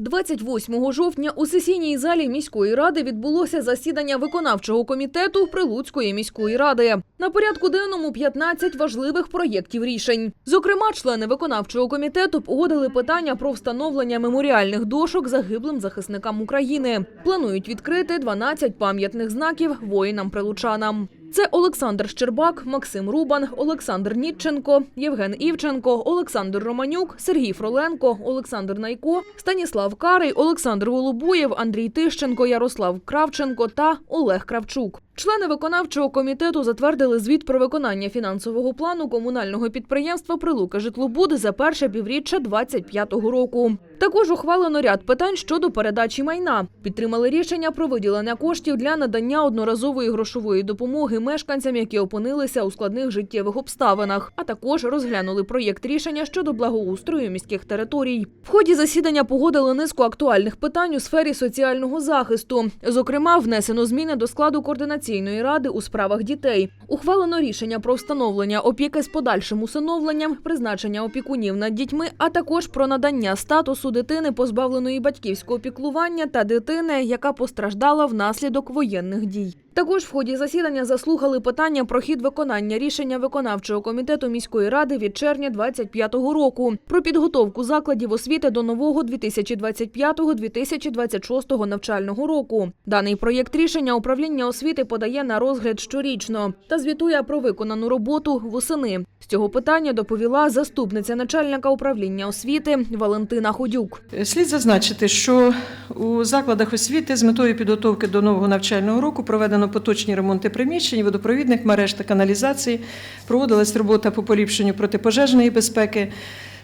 28 жовтня у сесійній залі міської ради відбулося засідання виконавчого комітету Прилуцької міської ради. На порядку денному 15 важливих проєктів рішень. Зокрема, члени виконавчого комітету погодили питання про встановлення меморіальних дошок загиблим захисникам України. Планують відкрити 12 пам'ятних знаків воїнам-прилучанам. Це Олександр Щербак, Максим Рубан, Олександр Нітченко, Євген Івченко, Олександр Романюк, Сергій Фроленко, Олександр Найко, Станіслав Карий, Олександр Волобуєв, Андрій Тищенко, Ярослав Кравченко та Олег Кравчук. Члени виконавчого комітету затвердили звіт про виконання фінансового плану комунального підприємства Прилука Житлобуд за перше півріччя 25-го року. Також ухвалено ряд питань щодо передачі майна. Підтримали рішення про виділення коштів для надання одноразової грошової допомоги мешканцям, які опинилися у складних життєвих обставинах. А також розглянули проєкт рішення щодо благоустрою міських територій. В ході засідання погодили низку актуальних питань у сфері соціального захисту. Зокрема, внесено зміни до складу координаційної ради у справах дітей. Ухвалено рішення про встановлення опіки з подальшим усиновленням, призначення опікунів над дітьми, а також про надання статусу дитини, позбавленої батьківського піклування, та дитини, яка постраждала внаслідок воєнних дій. Також в ході засідання заслухали питання про хід виконання рішення виконавчого комітету міської ради від червня 25-го року про підготовку закладів освіти до нового 2025-2026 навчального року. Даний проєкт рішення управління освіти подає на розгляд щорічно та звітує про виконану роботу восени. З цього питання доповіла заступниця начальника управління освіти Валентина Ходюк. Слід зазначити, що у закладах освіти з метою підготовки до нового навчального року проведено поточні ремонти приміщень, водопровідних мереж та каналізації, проводилась робота по поліпшенню протипожежної безпеки.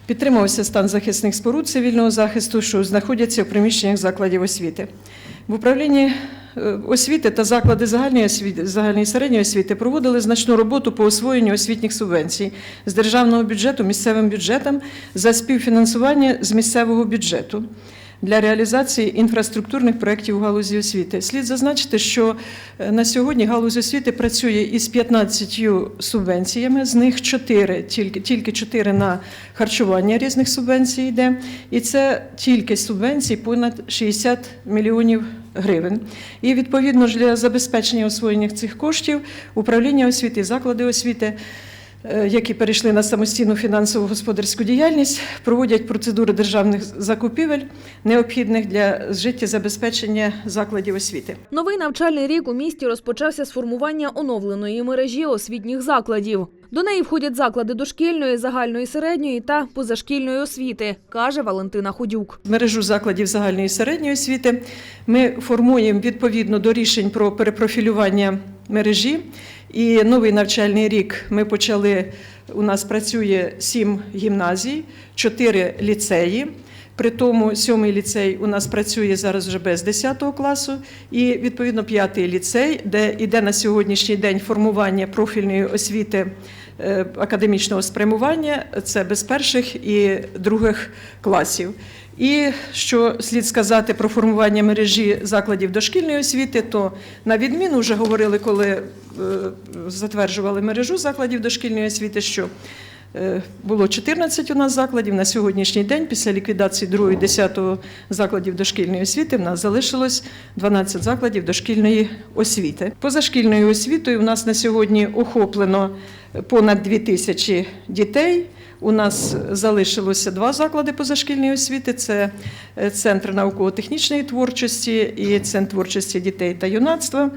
Підтримувався стан захисних споруд цивільного захисту, що знаходяться в приміщеннях закладів освіти. В управлінні е, освіти та заклади загальної освіти, загальної середньої освіти проводили значну роботу по освоєнню освітніх субвенцій з державного бюджету місцевим бюджетам за співфінансування з місцевого бюджету для реалізації інфраструктурних проєктів у галузі освіти. Слід зазначити, що е, на сьогодні галузь освіти працює із 15 субвенціями, з них 4, тільки, тільки 4 на харчування різних субвенцій йде, і це тільки субвенцій понад 60 мільйонів гривень. І відповідно ж для забезпечення освоєння цих коштів управління освіти заклади освіти які перейшли на самостійну фінансову господарську діяльність, проводять процедури державних закупівель, необхідних для життєзабезпечення закладів освіти. Новий навчальний рік у місті розпочався з формування оновленої мережі освітніх закладів. До неї входять заклади дошкільної, загальної середньої та позашкільної освіти, каже Валентина Ходюк. мережу закладів загальної і середньої освіти. Ми формуємо відповідно до рішень про перепрофілювання мережі. І новий навчальний рік ми почали. У нас працює сім гімназій, чотири ліцеї. При тому сьомий ліцей у нас працює зараз вже без 10 класу, і відповідно п'ятий ліцей, де йде на сьогоднішній день формування профільної освіти е, академічного спрямування. Це без перших і других класів. І що слід сказати про формування мережі закладів дошкільної освіти, то на відміну вже говорили, коли е, затверджували мережу закладів дошкільної освіти, що е, було 14 у нас закладів. На сьогоднішній день, після ліквідації 2 і 10 закладів дошкільної освіти, в нас залишилось 12 закладів дошкільної освіти. Позашкільною освітою у нас на сьогодні охоплено понад 2 тисячі дітей. У нас залишилося два заклади позашкільної освіти: це е, центр науково-технічної творчості і центр творчості дітей та юнацтва.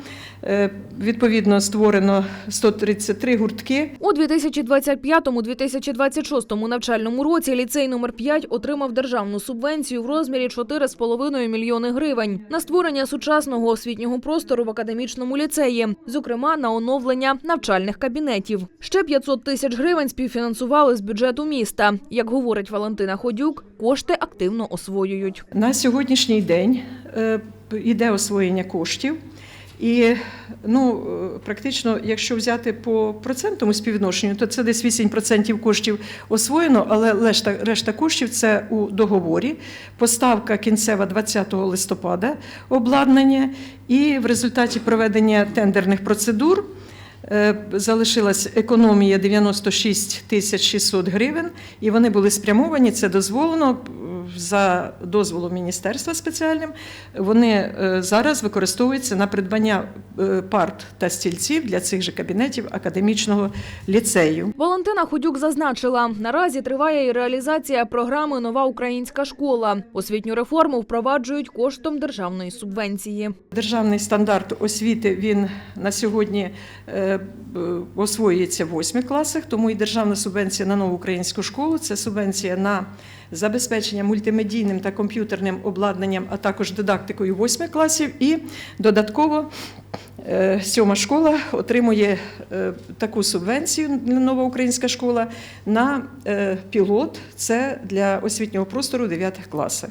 Е, Відповідно, створено 133 гуртки. У 2025-2026 навчальному році ліцей номер 5 отримав державну субвенцію в розмірі 4,5 мільйони гривень на створення сучасного освітнього простору в академічному ліцеї, зокрема на оновлення навчальних кабінетів. Ще 500 тисяч гривень співфінансували з бюджету міста. Як говорить Валентина Ходюк, кошти активно освоюють. На сьогоднішній день е, йде освоєння коштів. І ну, е, практично, якщо взяти по процентному співвідношенню, то це десь 8% коштів освоєно, але решта, решта коштів це у договорі. Поставка кінцева 20 листопада обладнання, і в результаті проведення тендерних процедур. Е, Залишилась економія 96 тисяч 600 гривень, і вони були спрямовані. Це дозволено за дозволом міністерства спеціальним, вони е, зараз використовуються на придбання е, парт та стільців для цих же кабінетів академічного ліцею. Валентина Ходюк зазначила, наразі триває і реалізація програми Нова українська школа. Освітню реформу впроваджують коштом державної субвенції. Державний стандарт освіти він на сьогодні е, освоюється в восьми класах, тому і державна субвенція на нову українську школу це субвенція на забезпечення мультимедійним та комп'ютерним обладнанням, а також дидактикою восьми класів. І додатково е, сьома школа отримує е, таку субвенцію нова українська школа на е, пілот. Це для освітнього простору 9 класах.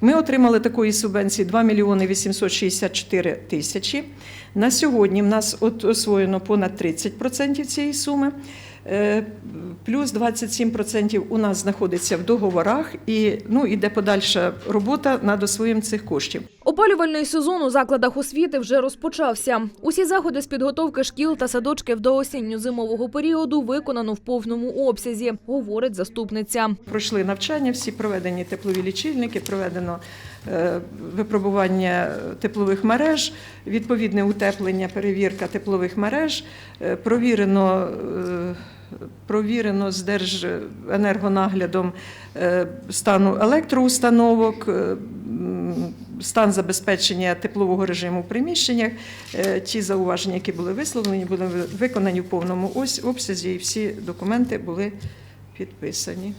Ми отримали такої субвенції 2 мільйони 864 тисячі. На сьогодні в нас освоєно понад 30% цієї суми. Е, Плюс 27% у нас знаходиться в договорах, і ну, іде подальша робота над освоєм цих коштів. Опалювальний сезон у закладах освіти вже розпочався. Усі заходи з підготовки шкіл та садочків до осінньо-зимового періоду виконано в повному обсязі, говорить заступниця. Пройшли навчання, всі проведені теплові лічильники, проведено е, випробування теплових мереж, відповідне утеплення, перевірка теплових мереж, е, провірено. Провірено з Держенергонаглядом е, стану електроустановок, е, стан забезпечення теплового режиму в приміщеннях. Е, Ті зауваження, які були висловлені, були виконані в повному обсязі, і всі документи були підписані.